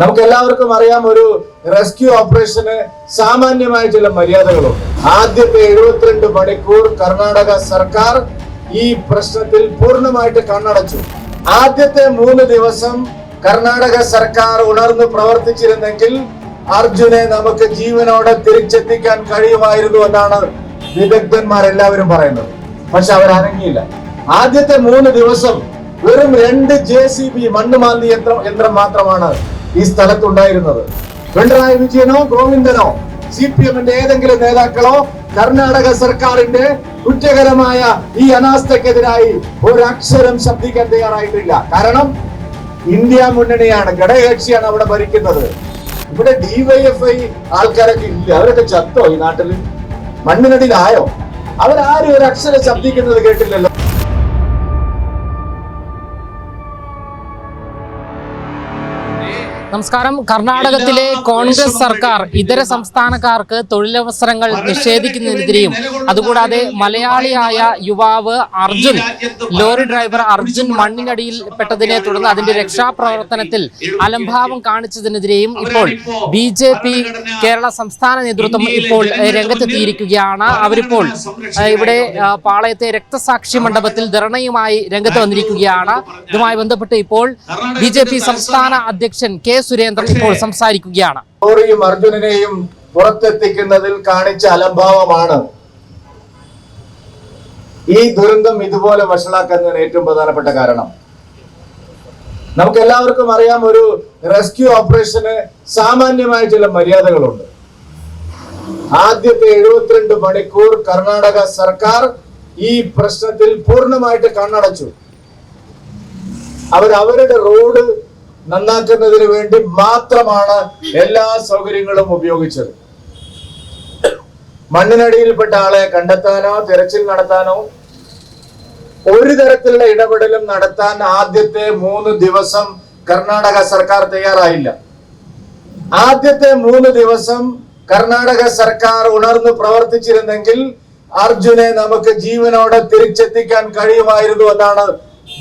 നമുക്ക് എല്ലാവർക്കും അറിയാം ഒരു റെസ്ക്യൂ ഓപ്പറേഷന് സാമാന്യമായ ചില മര്യാദകളുണ്ട്. ആദ്യത്തെ എഴുപത്തിരണ്ട് മണിക്കൂർ കർണാടക സർക്കാർ ഈ പ്രശ്നത്തിൽ പൂർണമായിട്ട് കണ്ണടച്ചു. ആദ്യത്തെ മൂന്ന് ദിവസം കർണാടക സർക്കാർ ഉണർന്ന് പ്രവർത്തിച്ചിരുന്നെങ്കിൽ അർജുനെ നമുക്ക് ജീവനോടെ തിരിച്ചെത്തിക്കാൻ കഴിയുമായിരുന്നു എന്നാണ് വിദഗ്ധന്മാരെല്ലാവരും പറയുന്നത്. പക്ഷെ അവർ അനങ്ങിയില്ല ആദ്യത്തെ മൂന്ന് ദിവസം വെറും രണ്ട് ജെ സി ബി മണ്ണ് മാന്തി യന്ത്രം യന്ത്രം മാത്രമാണ് ഈ സ്ഥലത്തുണ്ടായിരുന്നത്. പിണറായി വിജയനോ ഗോവിന്ദനോ സി പി എമ്മിന്റെ ഏതെങ്കിലും നേതാക്കളോ കർണാടക സർക്കാരിന്റെ കുറ്റകരമായ ഈ അനാസ്ഥക്കെതിരായി ഒരക്ഷരം ശബ്ദിക്കാൻ തയ്യാറായിട്ടില്ല. കാരണം ഇന്ത്യ മുന്നണിയാണ് ഘടകകക്ഷിയാണ് അവിടെ ഭരിക്കുന്നത്. ഇവിടെ ഡിവൈഎഫ്ഐ ആൾക്കാരൊക്കെ ഇല്ല. അവരൊക്കെ ചത്തോ ഈ നാട്ടിൽ മണ്ണിനടിയിലായോ? അവരാരും ഒരു അക്ഷരം ശബ്ദിക്കുന്നത് കേട്ടില്ലല്ലോ. നമസ്കാരം. കർണാടകത്തിലെ കോൺഗ്രസ് സർക്കാർ ഇതര സംസ്ഥാനക്കാർക്ക് തൊഴിലവസരങ്ങൾ നിഷേധിക്കുന്നതിനെതിരെയും അതുകൂടാതെ മലയാളിയായ യുവാവ് അർജുൻ ലോറി ഡ്രൈവർ അർജുൻ മണ്ണിനടിയിൽ പെട്ടതിനെ തുടർന്ന് അതിന്റെ രക്ഷാപ്രവർത്തനത്തിൽ അലംഭാവം കാണിച്ചതിനെതിരെയും ഇപ്പോൾ ബി ജെ പി കേരള സംസ്ഥാന നേതൃത്വം ഇപ്പോൾ രംഗത്തെത്തിയിരിക്കുകയാണ്. അവരിപ്പോൾ ഇവിടെ പാളയത്തെ രക്തസാക്ഷി മണ്ഡപത്തിൽ ധർണയുമായി രംഗത്ത് വന്നിരിക്കുകയാണ്. ഇതുമായി ബന്ധപ്പെട്ട് ഇപ്പോൾ ബി ജെ പി സംസ്ഥാന അധ്യക്ഷൻ കെ സുരേന്ദ്രൻ ഇപ്പോൾ സംസാരിക്കുകയാണ്. അർജുനനെയും പുറത്തെത്തിക്കുന്നതിൽ കാണിച്ച അലംഭാവമാണ്. ഈ ദുരന്തം ഇതുപോലെ വഷളാക്കുന്നതിന് ഏറ്റവും പ്രധാനപ്പെട്ട കാരണം. നമുക്ക് എല്ലാവർക്കും അറിയാം ഒരു റെസ്ക്യൂ ഓപ്പറേഷന് സാമാന്യമായ ചില മര്യാദകളുണ്ട്. ആദ്യത്തെ എഴുപത്തിരണ്ട് മണിക്കൂർ കർണാടക സർക്കാർ ഈ പ്രശ്നത്തിൽ പൂർണമായിട്ട് കണ്ണടച്ചു. അവർ അവരുടെ റോഡ് നന്നാക്കുന്നതിന് വേണ്ടി മാത്രമാണ് എല്ലാ സൗകര്യങ്ങളും ഉപയോഗിച്ചത്. മണ്ണിനടിയിൽപ്പെട്ട ആളെ കണ്ടെത്താനോ തിരച്ചിൽ നടത്താനോ ഒരു തരത്തിലുള്ള ഇടപെടലും നടത്താൻ ആദ്യത്തെ മൂന്ന് ദിവസം കർണാടക സർക്കാർ തയ്യാറായില്ല. ആദ്യത്തെ മൂന്ന് ദിവസം കർണാടക സർക്കാർ ഉണർന്നു പ്രവർത്തിച്ചിരുന്നെങ്കിൽ അർജുനെ നമുക്ക് ജീവനോടെ തിരിച്ചെത്തിക്കാൻ കഴിയുമായിരുന്നു എന്നാണ്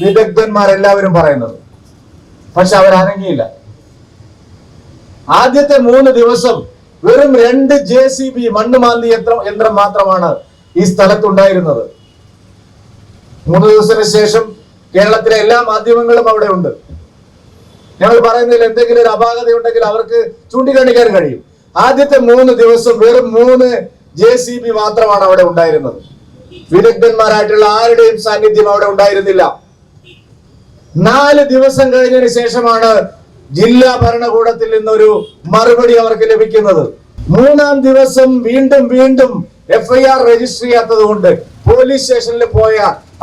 വിദഗ്ധന്മാരെല്ലാവരും പറയുന്നത്. പക്ഷെ അവർ അനങ്ങിയില്ല ആദ്യത്തെ മൂന്ന് ദിവസം വെറും രണ്ട് ജെ സി ബി മണ്ണുമാന്തി യന്ത്രം യന്ത്രം മാത്രമാണ് ഈ സ്ഥലത്തുണ്ടായിരുന്നത്. മൂന്ന് ദിവസത്തിന് ശേഷം കേരളത്തിലെ എല്ലാ മാധ്യമങ്ങളും അവിടെ ഉണ്ട് ഞങ്ങൾ പറയുന്നതിൽ എന്തെങ്കിലും ഒരു അപാകത ഉണ്ടെങ്കിൽ അവർക്ക് ചൂണ്ടിക്കാണിക്കാൻ കഴിയും. ആദ്യത്തെ മൂന്ന് ദിവസം വെറും മൂന്ന് ജെ സി ബി മാത്രമാണ് അവിടെ ഉണ്ടായിരുന്നത്. വിദഗ്ധന്മാരായിട്ടുള്ള ആരുടെയും സാന്നിധ്യം അവിടെ ഉണ്ടായിരുന്നില്ല. നാല് ദിവസം കഴിഞ്ഞതിന് ശേഷമാണ് ജില്ലാ ഭരണകൂടത്തിൽ നിന്നൊരു മറുപടി അവർക്ക് ലഭിക്കുന്നത്. മൂന്നാം ദിവസം വീണ്ടും വീണ്ടും എഫ്ഐആർ രജിസ്റ്റർ ചെയ്യാത്തത് കൊണ്ട് പോലീസ് സ്റ്റേഷനിൽ പോയ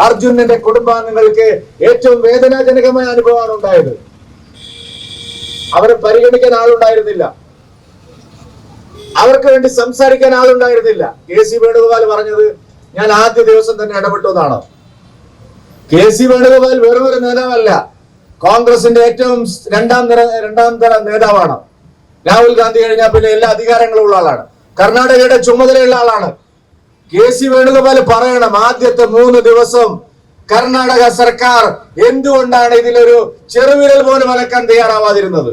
അർജുനന്റെ കുടുംബാംഗങ്ങൾക്ക് ഏറ്റവും വേദനാജനകമായ അനുഭവമാണ് ഉണ്ടായത്. അവരെ പരിഗണിക്കാൻ ആളുണ്ടായിരുന്നില്ല. അവർക്ക് വേണ്ടി സംസാരിക്കാൻ ആളുണ്ടായിരുന്നില്ല. കെ സി വേണുഗോപാൽ പറഞ്ഞത് ഞാൻ ആദ്യ ദിവസം തന്നെ ഇടപെട്ടു എന്നാണ്. കെ സി വേണുഗോപാൽ വെറും ഒരു നേതാവല്ല. കോൺഗ്രസിന്റെ ഏറ്റവും രണ്ടാം തര രണ്ടാം തര നേതാവാണ്. രാഹുൽ ഗാന്ധി കഴിഞ്ഞാൽ പിന്നെ എല്ലാ അധികാരങ്ങളും ഉള്ള ആളാണ്. കർണാടകയുടെ ചുമതലയുള്ള ആളാണ്. കെ സി വേണുഗോപാൽ പറയണം ആദ്യത്തെ മൂന്ന് ദിവസം കർണാടക സർക്കാർ എന്തുകൊണ്ടാണ് ഇതിലൊരു ചെറുവിരൽ പോലും അലക്കാൻ തയ്യാറാവാതിരുന്നത്?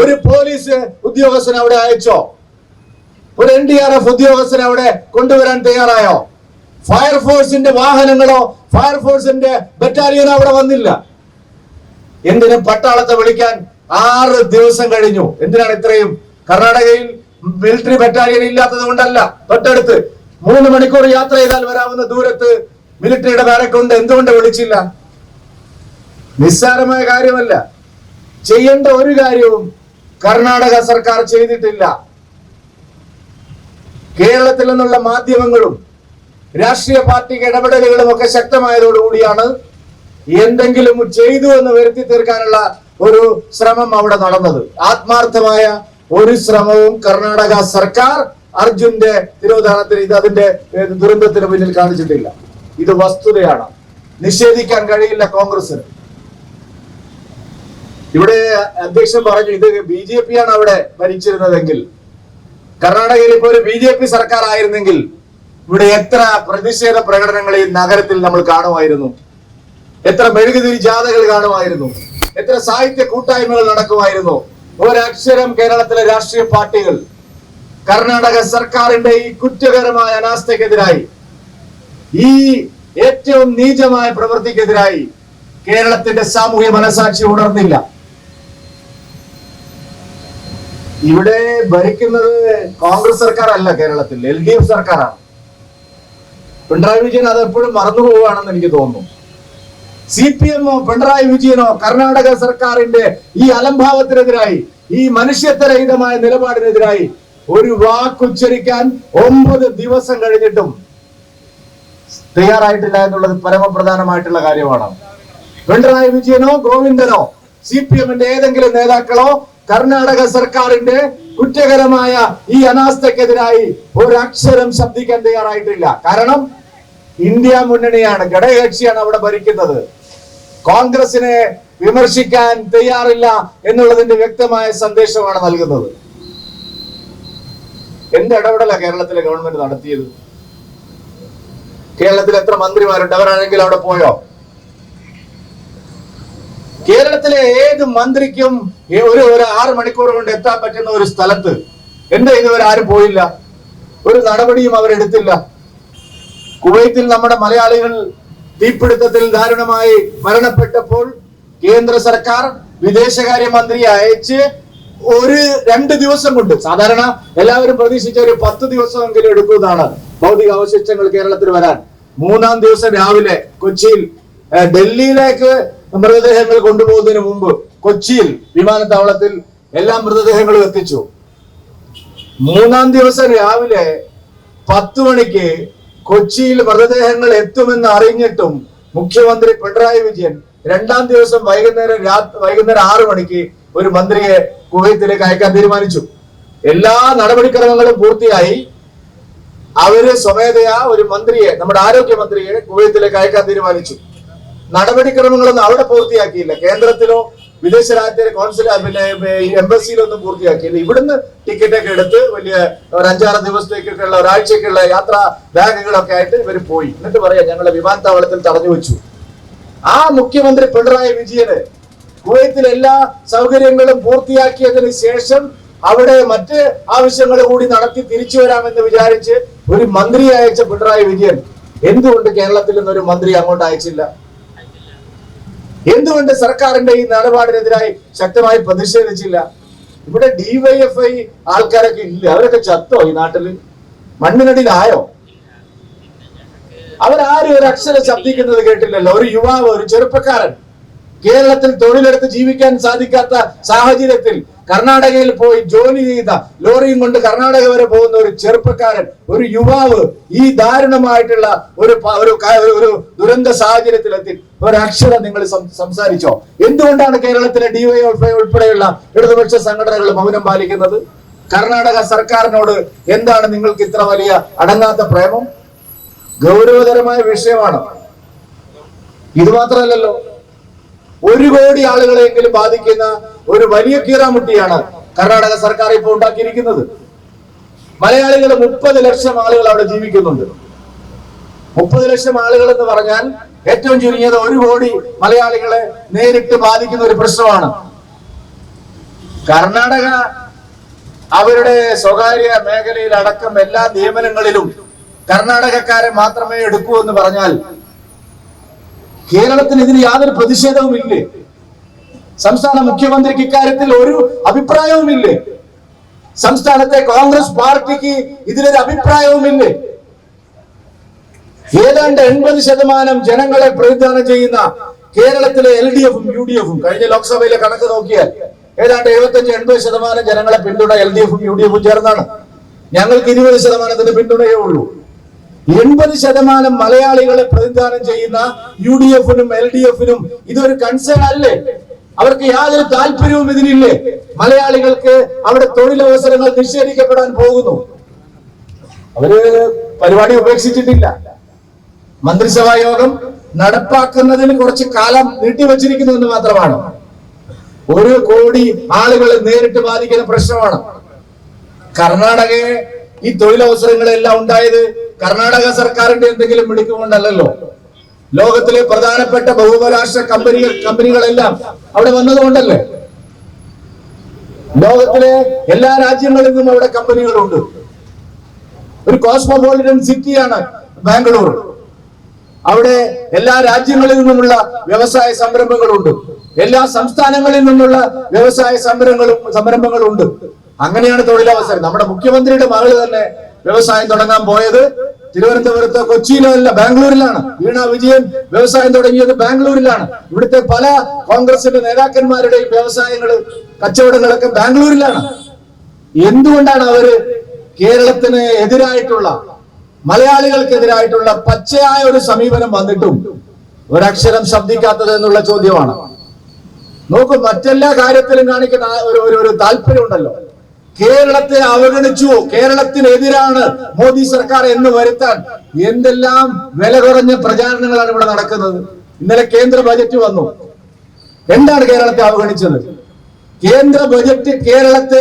ഒരു പോലീസ് ഉദ്യോഗസ്ഥൻ അവിടെ അയച്ചോ? ഒരു എൻ ഡി ആർ എഫ് ഉദ്യോഗസ്ഥനെ അവിടെ കൊണ്ടുവരാൻ തയ്യാറായോ? ഫയർഫോഴ്സിന്റെ വാഹനങ്ങളോ ഫയർഫോഴ്സിന്റെ ബറ്റാലിയനോ അവിടെ വന്നില്ല. എന്തിനും പട്ടാളത്തെ വിളിക്കാൻ ആറ് ദിവസം കഴിഞ്ഞു. എന്തിനാണ് ഇത്രയും? കർണാടകയിൽ മിലിറ്ററി ബറ്റാലിയൻ ഇല്ലാത്തത് കൊണ്ടല്ല. തൊട്ടടുത്ത് മൂന്ന് മണിക്കൂർ യാത്ര ചെയ്താൽ വരാവുന്ന ദൂരത്ത് മിലിറ്ററിയുടെ കൊണ്ട് എന്തുകൊണ്ട് വിളിച്ചില്ല? നിസ്സാരമായ കാര്യമല്ല. ചെയ്യേണ്ട ഒരു കാര്യവും കർണാടക സർക്കാർ ചെയ്തിട്ടില്ല. കേരളത്തിൽ നിന്നുള്ള മാധ്യമങ്ങളും രാഷ്ട്രീയ പാർട്ടി ഇടപെടലുകളും ഒക്കെ ശക്തമായതോടുകൂടിയാണ് എന്തെങ്കിലും ചെയ്തു എന്ന് വരുത്തി തീർക്കാനുള്ള ഒരു ശ്രമം അവിടെ നടന്നത്. ആത്മാർത്ഥമായ ഒരു ശ്രമവും കർണാടക സർക്കാർ അർജുന്റെ തിരോധാനത്തിന് ഇത് അതിന്റെ ദുരന്തത്തിന് പിന്നിൽ കാണിച്ചിട്ടില്ല. ഇത് വസ്തുതയാണ്. നിഷേധിക്കാൻ കഴിയില്ല കോൺഗ്രസിന് ഇവിടെ അധ്യക്ഷൻ പറഞ്ഞു ഇത് ബി ജെ പി ആണ് അവിടെ ഭരിച്ചിരുന്നതെങ്കിൽ. കർണാടകയിൽ ഇപ്പോൾ ഒരു ബി ജെ പി സർക്കാർ ആയിരുന്നെങ്കിൽ ഇവിടെ എത്ര പ്രതിഷേധ പ്രകടനങ്ങൾ ഈ നഗരത്തിൽ നമ്മൾ കാണുമായിരുന്നു? എത്ര മെഴുകുതിരി ജാഥകൾ കാണുമായിരുന്നു? എത്ര സാഹിത്യ കൂട്ടായ്മകൾ നടക്കുമായിരുന്നു? ഒരക്ഷരം കേരളത്തിലെ രാഷ്ട്രീയ പാർട്ടികൾ കർണാടക സർക്കാരിന്റെ ഈ കുറ്റകരമായ അനാസ്ഥക്കെതിരായി ഈ ഏറ്റവും നീചമായ പ്രവൃത്തിക്കെതിരായി കേരളത്തിന്റെ സാമൂഹ്യ മനസാക്ഷി ഉണർന്നില്ല. ഇവിടെ ഭരിക്കുന്നത് കോൺഗ്രസ് സർക്കാർ അല്ല കേരളത്തിൽ എൽ ഡി എഫ് സർക്കാരാണ്. പിണറായി വിജയൻ അത് എപ്പോഴും മറന്നു പോവുകയാണെന്ന് എനിക്ക് തോന്നുന്നു. സി പി എമ്മോ പിണറായി വിജയനോ കർണാടക സർക്കാരിന്റെ ഈ അലംഭാവത്തിനെതിരായി ഈ മനുഷ്യത്വരഹിതമായ നിലപാടിനെതിരായി ഒരു വാക്കുച്ചരിക്കാൻ ഒമ്പത് ദിവസം കഴിഞ്ഞിട്ടും തയ്യാറായിട്ടില്ല എന്നുള്ളത് പരമപ്രധാനമായിട്ടുള്ള കാര്യമാണ്. പിണറായി വിജയനോ ഗോവിന്ദനോ സി പി എമ്മിന്റെ ഏതെങ്കിലും നേതാക്കളോ കർണാടക സർക്കാരിന്റെ കുറ്റകരമായ ഈ അനാസ്ഥക്കെതിരായി ഒരക്ഷരം ശബ്ദിക്കാൻ തയ്യാറായിട്ടില്ല. കാരണം ഇന്ത്യ മുന്നണിയാണ് ഘടകകക്ഷിയാണ് അവിടെ ഭരിക്കുന്നത്. കോൺഗ്രസിനെ വിമർശിക്കാൻ തയ്യാറില്ല എന്നുള്ളതിന്റെ വ്യക്തമായ സന്ദേശമാണ് നൽകുന്നത്. എന്ത് ഇടപെടല കേരളത്തിലെ ഗവൺമെന്റ് നടത്തിയത്? കേരളത്തിൽ എത്ര മന്ത്രിമാരുണ്ട്? അവരാണെങ്കിൽ അവിടെ പോയോ? കേരളത്തിലെ ഏത് മന്ത്രിക്കും ഒരു ഒരു ആറ് മണിക്കൂർ കൊണ്ട് എത്താൻ പറ്റുന്ന ഒരു സ്ഥലത്ത് എന്താ ഇതുവരെ ആരും പോയില്ല. ഒരു നടപടിയും അവരെടുത്തില്ല കുവൈത്തിൽ നമ്മുടെ മലയാളികൾ തീപിടുത്തത്തിൽ ദാരുണമായി മരണപ്പെട്ടപ്പോൾ കേന്ദ്ര സർക്കാർ വിദേശകാര്യ മന്ത്രിയെ അയച്ച് ഒരു രണ്ട് ദിവസം കൊണ്ട് സാധാരണ എല്ലാവരും പ്രതീക്ഷിച്ച ഒരു പത്ത് ദിവസമെങ്കിലും എടുക്കുന്നതാണ് ഭൗതിക അവശിഷ്ടങ്ങൾ കേരളത്തിൽ വരാൻ. മൂന്നാം ദിവസം രാവിലെ കൊച്ചിയിൽ ഡൽഹിയിലേക്ക് മൃതദേഹങ്ങൾ കൊണ്ടുപോകുന്നതിന് മുമ്പ് കൊച്ചിയിൽ വിമാനത്താവളത്തിൽ എല്ലാ മൃതദേഹങ്ങളും എത്തിച്ചു. മൂന്നാം ദിവസം രാവിലെ പത്തു മണിക്ക് കൊച്ചിയിൽ മൃതദേഹങ്ങൾ എത്തുമെന്ന് അറിഞ്ഞിട്ടും മുഖ്യമന്ത്രി പിണറായി വിജയൻ രണ്ടാം ദിവസം വൈകുന്നേരം വൈകുന്നേരം ആറു മണിക്ക് ഒരു മന്ത്രിയെ കുവൈത്തിലേക്ക് അയക്കാൻ തീരുമാനിച്ചു. എല്ലാ നടപടിക്രമങ്ങളും പൂർത്തിയായി. അവർ സ്വമേധയാ ഒരു മന്ത്രിയെ നമ്മുടെ ആരോഗ്യമന്ത്രിയെ കുവൈത്തിലേക്ക് അയക്കാൻ തീരുമാനിച്ചു. നടപടിക്രമങ്ങളൊന്നും അവിടെ പൂർത്തിയാക്കിയില്ല. കേന്ദ്രത്തിലോ വിദേശ രാജ്യത്തിലെ കോൺസുല പിന്നെ എംബസിയിലൊന്നും പൂർത്തിയാക്കിയില്ല. ഇവിടുന്ന് ടിക്കറ്റ് ഒക്കെ എടുത്ത് വലിയ ഒരു അഞ്ചാറ് ദിവസത്തേക്കൊക്കെയുള്ള ഒരാഴ്ചക്കുള്ള യാത്രാ ബാഗുകളൊക്കെ ആയിട്ട് ഇവർ പോയി. എന്നിട്ട് പറയാം ഞങ്ങളെ വിമാനത്താവളത്തിൽ തടഞ്ഞു വെച്ചു. ആ മുഖ്യമന്ത്രി പിണറായി വിജയന് കുവൈത്തിൽ എല്ലാ സൗകര്യങ്ങളും പൂർത്തിയാക്കിയതിനു ശേഷം അവിടെ മറ്റ് ആവശ്യങ്ങൾ കൂടി നടത്തി തിരിച്ചു വരാമെന്ന് വിചാരിച്ച് ഒരു മന്ത്രിയെ അയച്ച പിണറായി വിജയൻ എന്തുകൊണ്ട് കേരളത്തിൽ നിന്നൊരു മന്ത്രി അങ്ങോട്ട് അയച്ചില്ല? എന്തുകൊണ്ട് സർക്കാരിന്റെ ഈ നിലപാടിനെതിരായി ശക്തമായി പ്രതിഷേധിച്ചില്ല? ഇവിടെ ഡിവൈഎഫ്ഐ ആൾക്കാരൊക്കെ ഇല്ല. അവരൊക്കെ ചത്തോ ഈ നാട്ടിൽ? മണ്ണിനടിയിലായോ? അവരാരും ഒരു അക്ഷരം ശബ്ദിക്കുന്നത് കേട്ടില്ലല്ലോ. ഒരു യുവാവ് ഒരു ചെറുപ്പക്കാരൻ കേരളത്തിൽ തൊഴിലെടുത്ത് ജീവിക്കാൻ സാധിക്കാത്ത സാഹചര്യത്തിൽ കർണാടകയിൽ പോയി ജോലി ചെയ്ത ലോറിയും കൊണ്ട് കർണാടക വരെ പോകുന്ന ഒരു ചെറുപ്പക്കാരൻ ഒരു യുവാവ് ഈ ദാരുണമായിട്ടുള്ള ഒരു ഒരു ദുരന്ത സാഹചര്യത്തിലെത്തി. ഒരക്ഷരം നിങ്ങൾ സംസാരിച്ചോ? എന്തുകൊണ്ടാണ് കേരളത്തിലെ ഡിവൈഎഫ്ഐ ഉൾപ്പെടെയുള്ള ഇടതുപക്ഷ സംഘടനകൾ മൗനം പാലിക്കുന്നത്? കർണാടക സർക്കാരിനോട് എന്താണ് നിങ്ങൾക്ക് ഇത്ര വലിയ അടങ്ങാത്ത പ്രേമം? ഗൗരവതരമായ വിഷയമാണ്. ഇത് മാത്രമല്ലല്ലോ ഒരു കോടി ആളുകളെങ്കിലും ബാധിക്കുന്ന ഒരു വലിയ കീറാമുട്ടിയാണ് കർണാടക സർക്കാർ ഇപ്പോൾ ഉണ്ടാക്കിയിരിക്കുന്നത്. മലയാളികൾ മുപ്പത് ലക്ഷം ആളുകൾ അവിടെ ജീവിക്കുന്നുണ്ട്. മുപ്പത് ലക്ഷം ആളുകൾ എന്ന് പറഞ്ഞാൽ ഏറ്റവും ചുരുങ്ങിയത് ഒരു കോടി മലയാളികളെ നേരിട്ട് ബാധിക്കുന്ന ഒരു പ്രശ്നമാണ്. കർണാടക അവരുടെ സ്വകാര്യ മേഖലയിൽ അടക്കം എല്ലാ നിയമനങ്ങളിലും കർണാടകക്കാരെ മാത്രമേ എടുക്കൂ എന്ന് പറഞ്ഞാൽ കേരളത്തിന് ഇതിന് യാതൊരു പ്രതിഷേധവും ഇല്ലേ സംസ്ഥാന മുഖ്യമന്ത്രിക്ക് ഇക്കാര്യത്തിൽ ഒരു അഭിപ്രായവുമില്ലേ? സംസ്ഥാനത്തെ കോൺഗ്രസ് പാർട്ടിക്ക് ഇതിലൊരു അഭിപ്രായവുമില്ലേ? ഏതാണ്ട് എൺപത് ശതമാനം ജനങ്ങളെ പ്രതിദാനം ചെയ്യുന്ന കേരളത്തിലെ എൽ ഡി എഫും യു ഡി എഫും കഴിഞ്ഞ ലോക്സഭയിലെ കണക്ക് നോക്കിയാൽ ഏതാണ്ട് എഴുപത്തഞ്ച് എൺപത് ശതമാനം ജനങ്ങളെ പിന്തുണ എൽ ഡി എഫും യു ഡി എഫും ചേർന്നാണ്. ഞങ്ങൾക്ക് ഇരുപത് ശതമാനത്തിന് പിന്തുണയേ ഉള്ളൂ. എൺപത് ശതമാനം മലയാളികളെ പ്രതിദാനം ചെയ്യുന്ന യു ഡി എഫിനും എൽ ഡി എഫിനും ഇതൊരു കൺസേൺ അല്ലേ? അവർക്ക് യാതൊരു താല്പര്യവും ഇതിനില്ലേ? മലയാളികൾക്ക് അവിടെ തൊഴിലവസരങ്ങൾ നിഷേധിക്കപ്പെടാൻ പോകുന്നു. അവർ പരിപാടി ഉപേക്ഷിച്ചിട്ടില്ല. മന്ത്രിസഭാ യോഗം നടപ്പാക്കുന്നതിന് കുറച്ച് കാലം നീട്ടിവച്ചിരിക്കുന്നു എന്ന് മാത്രമാണ്. ഒരു കോടി ആളുകളെ നേരിട്ട് ബാധിക്കുന്ന പ്രശ്നമാണ്. കർണാടകയെ ഈ തൊഴിലവസരങ്ങളെല്ലാം ഉണ്ടായത് കർണാടക സർക്കാരിന്റെ എന്തെങ്കിലും മിടുക്കുകൊണ്ടല്ലോ ലോകത്തിലെ പ്രധാനപ്പെട്ട ബഹുപരാഷ്ട്ര കമ്പനികൾ കമ്പനികളെല്ലാം അവിടെ വന്നതുകൊണ്ടല്ലേ? ലോകത്തിലെ എല്ലാ രാജ്യങ്ങളിൽ നിന്നും അവിടെ കമ്പനികളുണ്ട്. ഒരു കോസ്മോപോളിറ്റൻ സിറ്റിയാണ് ബാംഗ്ലൂർ. അവിടെ എല്ലാ രാജ്യങ്ങളിൽ നിന്നുമുള്ള വ്യവസായ സംരംഭങ്ങളുണ്ട്. എല്ലാ സംസ്ഥാനങ്ങളിൽ നിന്നുള്ള വ്യവസായ സംരംഭങ്ങളും സംരംഭങ്ങളുണ്ട്. അങ്ങനെയാണ് തൊഴിലവസരം. നമ്മുടെ മുഖ്യമന്ത്രിയുടെ മകൾ തന്നെ വ്യവസായം തുടങ്ങാൻ പോയത്. തിരുവനന്തപുരത്ത് കൊച്ചിയിലോ അല്ല ബാംഗ്ലൂരിലാണ്. വീണ വിജയൻ വ്യവസായം തുടങ്ങിയത് ബാംഗ്ലൂരിലാണ്. ഇവിടുത്തെ പല കോൺഗ്രസിന്റെ നേതാക്കന്മാരുടെയും വ്യവസായങ്ങൾ കച്ചവടങ്ങളൊക്കെ ബാംഗ്ലൂരിലാണ്. എന്തുകൊണ്ടാണ് അവർ കേരളത്തിന് എതിരായിട്ടുള്ള മലയാളികൾക്കെതിരായിട്ടുള്ള പച്ചയായ ഒരു സമീപനം വന്നിട്ടും ഒരക്ഷരം ശബ്ദിക്കാത്തത് എന്നുള്ള ചോദ്യമാണ്. നോക്കൂ മറ്റെല്ലാ കാര്യത്തിലും കാണിക്കുന്ന ഒരു ഒരു താല്പര്യം ഉണ്ടല്ലോ കേരളത്തെ അവഗണിച്ചു. കേരളത്തിനെതിരാണ് മോദി സർക്കാർ എന്ന് വരുത്താൻ എന്തെല്ലാം വില കുറഞ്ഞ പ്രചാരണങ്ങളാണ് ഇവിടെ നടക്കുന്നത്. ഇന്നലെ കേന്ദ്ര ബജറ്റ് വന്നു. എന്താണ് കേരളത്തെ അവഗണിച്ചത്? കേന്ദ്ര ബജറ്റ് കേരളത്തെ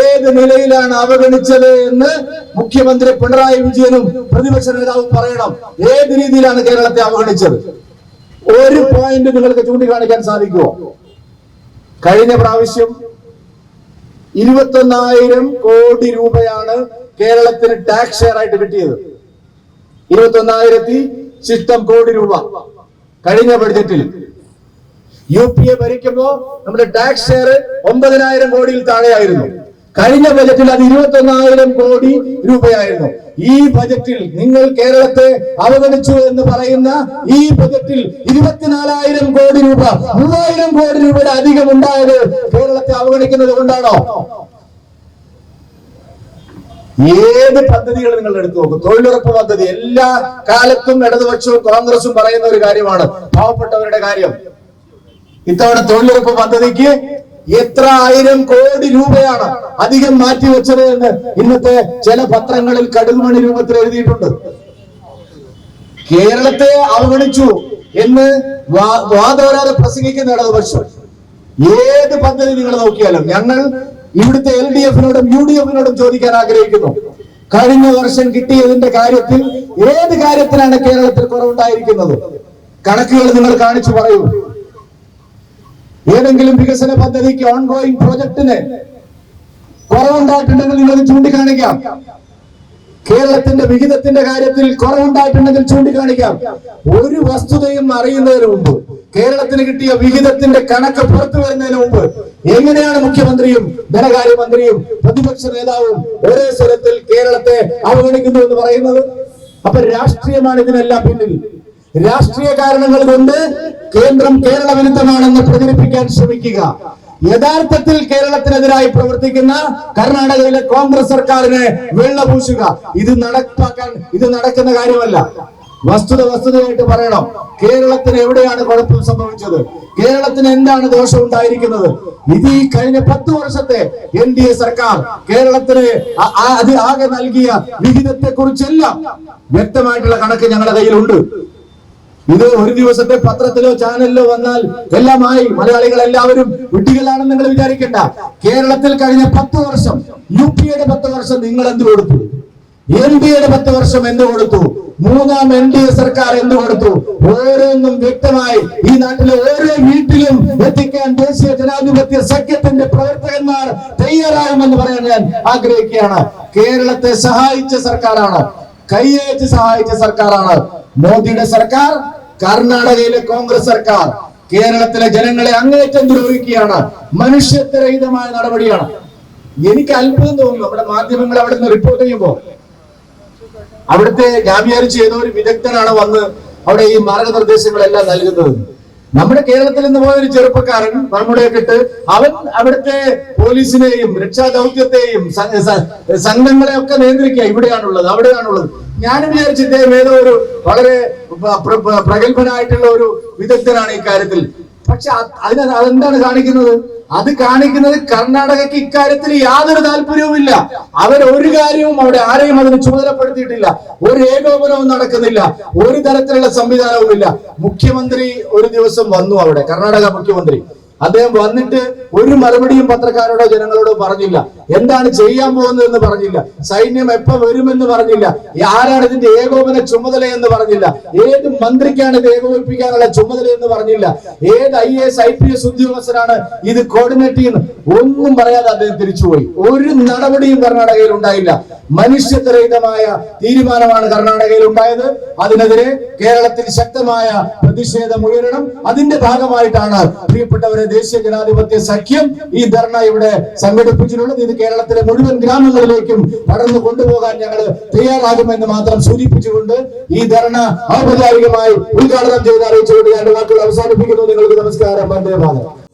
ഏത് നിലയിലാണ് അവഗണിച്ചത് എന്ന് മുഖ്യമന്ത്രി പിണറായി വിജയനും പ്രതിപക്ഷ നേതാവും പറയണം. ഏത് രീതിയിലാണ് കേരളത്തെ അവഗണിച്ചത്? ഒരു പോയിന്റ് നിങ്ങൾക്ക് ചൂണ്ടിക്കാണിക്കാൻ സാധിക്കുമോ? കഴിഞ്ഞ പ്രാവശ്യം ഇരുപത്തൊന്നായിരം കോടി രൂപയാണ് കേരളത്തിന് ടാക്സ് ഷെയർ ആയിട്ട് കിട്ടിയത്. ഇരുപത്തൊന്നായിരത്തി ശിഷ്ടം കോടി രൂപ കഴിഞ്ഞ ബഡ്ജറ്റിൽ യു പി എ ഭരിക്കുമ്പോ നമ്മുടെ ടാക്സ് ഷെയർ ഒമ്പതിനായിരം കോടിയിൽ താഴെയായിരുന്നു. കഴിഞ്ഞ ബജറ്റിൽ അത് ഇരുപത്തൊന്നായിരം കോടി രൂപയായിരുന്നു. ഈ ബജറ്റിൽ നിങ്ങൾ കേരളത്തെ അവഗണിച്ചു എന്ന് പറയുന്ന ഈ ബജറ്റിൽ ഇരുപത്തിനാലായിരം കോടി രൂപ മൂവായിരം കോടി രൂപയുടെ അധികം ഉണ്ടായത് കേരളത്തെ അവഗണിക്കുന്നത് കൊണ്ടാണോ? ഏത് പദ്ധതികൾ നിങ്ങൾ എടുത്തു നോക്കും. തൊഴിലുറപ്പ് പദ്ധതി എല്ലാ കാലത്തും ഇടതുപക്ഷവും കോൺഗ്രസും പറയുന്ന ഒരു കാര്യമാണ് പാവപ്പെട്ടവരുടെ കാര്യം. ഇത്തവണ തൊഴിലുറപ്പ് പദ്ധതിക്ക് എത്ര ആയിരം കോടി രൂപയാണ് അധികം മാറ്റിവെച്ചത് എന്ന് ഇന്നത്തെ ചില പത്രങ്ങളിൽ കടുകുമണി രൂപത്തിൽ എഴുതിയിട്ടുണ്ട്. കേരളത്തെ അവഗണിച്ചു എന്ന് വാദോരാതെ പ്രസംഗിക്കുന്ന ഇടതുപക്ഷം ഏത് പദ്ധതി നിങ്ങൾ നോക്കിയാലും ഞങ്ങൾ ഇവിടുത്തെ എൽ ഡി എഫിനോടും യു ഡി എഫിനോടും ചോദിക്കാൻ ആഗ്രഹിക്കുന്നു. കഴിഞ്ഞ വർഷം കിട്ടിയതിന്റെ കാര്യത്തിൽ ഏത് കാര്യത്തിലാണ് കേരളത്തിൽ കുറവുണ്ടായിരിക്കുന്നത്? കണക്കുകൾ നിങ്ങൾ കാണിച്ചു പറയൂ. ഏതെങ്കിലും വികസന പദ്ധതിക്ക് ഓൺഗോയിങ് പ്രോജക്ടിന് കുറവുണ്ടായിട്ടുണ്ടെങ്കിൽ നിങ്ങൾ ചൂണ്ടിക്കാണിക്കാം. കേരളത്തിന്റെ വിഹിതത്തിന്റെ കാര്യത്തിൽ കുറവുണ്ടായിട്ടുണ്ടെങ്കിൽ ചൂണ്ടിക്കാണിക്കാം. ഒരു വസ്തുതയും അറിയുന്നതിന് മുമ്പ് കേരളത്തിന് കിട്ടിയ വിഹിതത്തിന്റെ കണക്ക് പുറത്തു വരുന്നതിന് മുമ്പ് എങ്ങനെയാണ് മുഖ്യമന്ത്രിയും ധനകാര്യമന്ത്രിയും പ്രതിപക്ഷ നേതാവും ഒരേ സ്വരത്തിൽ കേരളത്തെ അവഗണിക്കുന്നു എന്ന് പറയുന്നത്? അപ്പൊ രാഷ്ട്രീയമാണ് ഇതിനെല്ലാം പിന്നിൽ. രാഷ്ട്രീയ കാരണങ്ങൾ കൊണ്ട് കേന്ദ്രം കേരള വിരുദ്ധമാണെന്ന് പ്രചരിപ്പിക്കാൻ ശ്രമിക്കുക. യഥാർത്ഥത്തിൽ കേരളത്തിനെതിരായി പ്രവർത്തിക്കുന്ന കർണാടകയിലെ കോൺഗ്രസ് സർക്കാരിനെ വെള്ളപൂശുക. ഇത് നടപ്പാക്കാൻ ഇത് നടക്കുന്ന കാര്യമല്ല. വസ്തുത വസ്തുതയായിട്ട് പറയണം. കേരളത്തിന് എവിടെയാണ് കുഴപ്പം സംഭവിച്ചത്? കേരളത്തിന് എന്താണ് ദോഷം ഉണ്ടായിരിക്കുന്നത്? ഇത് ഈ കഴിഞ്ഞ പത്ത് വർഷത്തെ എൻ ഡി എ സർക്കാർ കേരളത്തിന് അത് ആകെ നൽകിയ വിഹിതത്തെ കുറിച്ചെല്ലാം വ്യക്തമായിട്ടുള്ള കണക്ക് ഞങ്ങളുടെ കയ്യിലുണ്ട്. ഇത് ഒരു ദിവസത്തെ പത്രത്തിലോ ചാനലിലോ വന്നാൽ എല്ലാമായി മലയാളികൾ എല്ലാവരും വിട്ടികളാണെന്ന് നിങ്ങൾ വിചാരിക്കണ്ട. കേരളത്തിൽ കഴിഞ്ഞ പത്ത് വർഷം യു പിയുടെ പത്ത് വർഷം നിങ്ങൾ എന്ത് കൊടുത്തു? എൻ ഡി എയുടെ പത്ത് വർഷം എന്ത് കൊടുത്തു? മൂന്നാം എൻ ഡി എ സർക്കാർ എന്ത് കൊടുത്തു? ഓരോന്നും വ്യക്തമായി ഈ നാട്ടിലെ ഓരോ വീട്ടിലും എത്തിക്കാൻ ദേശീയ ജനാധിപത്യ സഖ്യത്തിന്റെ പ്രവർത്തകന്മാർ തയ്യാറാകുമെന്ന് പറയാൻ ഞാൻ ആഗ്രഹിക്കുകയാണ്. കേരളത്തെ സഹായിച്ച സർക്കാരാണ് കൈയച്ച് സഹായിച്ച സർക്കാരാണ്. മോദിയുടെ സർക്കാർ കർണാടകയിലെ കോൺഗ്രസ് സർക്കാർ കേരളത്തിലെ ജനങ്ങളെ അങ്ങേറ്റം ദ്രോഹിക്കുകയാണ്. മനുഷ്യത്വരഹിതമായ നടപടിയാണ്. എനിക്ക് അത്ഭുതം തോന്നുന്നു. നമ്മുടെ മാധ്യമങ്ങൾ അവിടെ നിന്ന് റിപ്പോർട്ട് ചെയ്യുമ്പോ അവിടുത്തെ ജാമ്യാരി ചെയ്ത ഒരു വിദഗ്ധനാണ് വന്ന് അവിടെ ഈ മാർഗനിർദ്ദേശങ്ങളെല്ലാം നൽകുന്നത്. നമ്മുടെ കേരളത്തിൽ നിന്ന് പോയ ഒരു ചെറുപ്പക്കാരൻ നമ്മുടെ ഇട്ട് അവൻ അവിടുത്തെ പോലീസിനെയും രക്ഷാ ദൗത്യത്തെയും സംഘങ്ങളെയൊക്കെ നിയന്ത്രിക്കുക ഇവിടെയാണുള്ളത് അവിടെയാണുള്ളത്. ഞാൻ വിചാരിച്ചു ഇദ്ദേഹം ഏതോ ഒരു വളരെ പ്ര- പ്ര- പ്ര- പ്രഗത്ഭനായിട്ടുള്ള ഒരു വിദഗ്ധനാണ് ഈ കാര്യത്തിൽ. പക്ഷെ അത് അതിന് അതെന്താണ് കാണിക്കുന്നത്? അത് കാണിക്കുന്നത് കർണാടകയ്ക്ക് ഇക്കാര്യത്തിൽ യാതൊരു താല്പര്യവുമില്ല. അവർ ഒരു കാര്യവും അവിടെ ആരെയും അതിന് ചുമതലപ്പെടുത്തിയിട്ടില്ല. ഒരു ഏകോപനവും നടക്കുന്നില്ല. ഒരു തരത്തിലുള്ള സംവിധാനവുമില്ല. മുഖ്യമന്ത്രി ഒരു ദിവസം വന്നു അവിടെ കർണാടക മുഖ്യമന്ത്രി. അദ്ദേഹം വന്നിട്ട് ഒരു മറുപടിയും പത്രക്കാരോടോ ജനങ്ങളോടോ പറഞ്ഞില്ല. എന്താണ് ചെയ്യാൻ പോകുന്നതെന്ന് പറഞ്ഞില്ല. സൈന്യം എപ്പോ വരുമെന്ന് പറഞ്ഞില്ല. ആരാണ് ഇതിന്റെ ഏകോപന ചുമതല എന്ന് പറഞ്ഞില്ല. ഏത് മന്ത്രിക്കാണ് ഇത് ഏകോപിപ്പിക്കാനുള്ള ചുമതല എന്ന് പറഞ്ഞില്ല. ഏത് I S I P S ഉദ്യോഗസ്ഥരാണ് ഇത് കോർഡിനേറ്റ് ചെയ്യുന്നത്? ഒന്നും പറയാതെ അദ്ദേഹം തിരിച്ചുപോയി. ഒരു നടപടിയും കർണാടകയിൽ ഉണ്ടായില്ല. മനുഷ്യത്വരഹിതമായ തീരുമാനമാണ് കർണാടകയിൽ ഉണ്ടായത്. അതിനെതിരെ കേരളത്തിൽ ശക്തമായ പ്രതിഷേധം ഉയരണം. അതിന്റെ ഭാഗമായിട്ടാണ് പ്രിയപ്പെട്ടവരെ ദേശീയ ജനാധിപത്യ സഖ്യം ഈ ധർണ ഇവിടെ സംഘടിപ്പിച്ചിട്ടുള്ളത്. ഇത് കേരളത്തിലെ മുഴുവൻ ഗ്രാമങ്ങളിലേക്കും പടർന്നു കൊണ്ടുപോകാൻ ഞങ്ങൾ തയ്യാറാകുമെന്ന് മാത്രം സൂചിപ്പിച്ചുകൊണ്ട് ഈ ധർണ ഔപചാരികമായി ഉദ്ഘാടനം ചെയ്ത് അറിയിച്ചുകൊണ്ട് ഞാൻ വാക്കുകൾ അവസാനിപ്പിക്കുന്നു. നിങ്ങൾക്ക് നമസ്കാരം. വന്ദേ മാതരം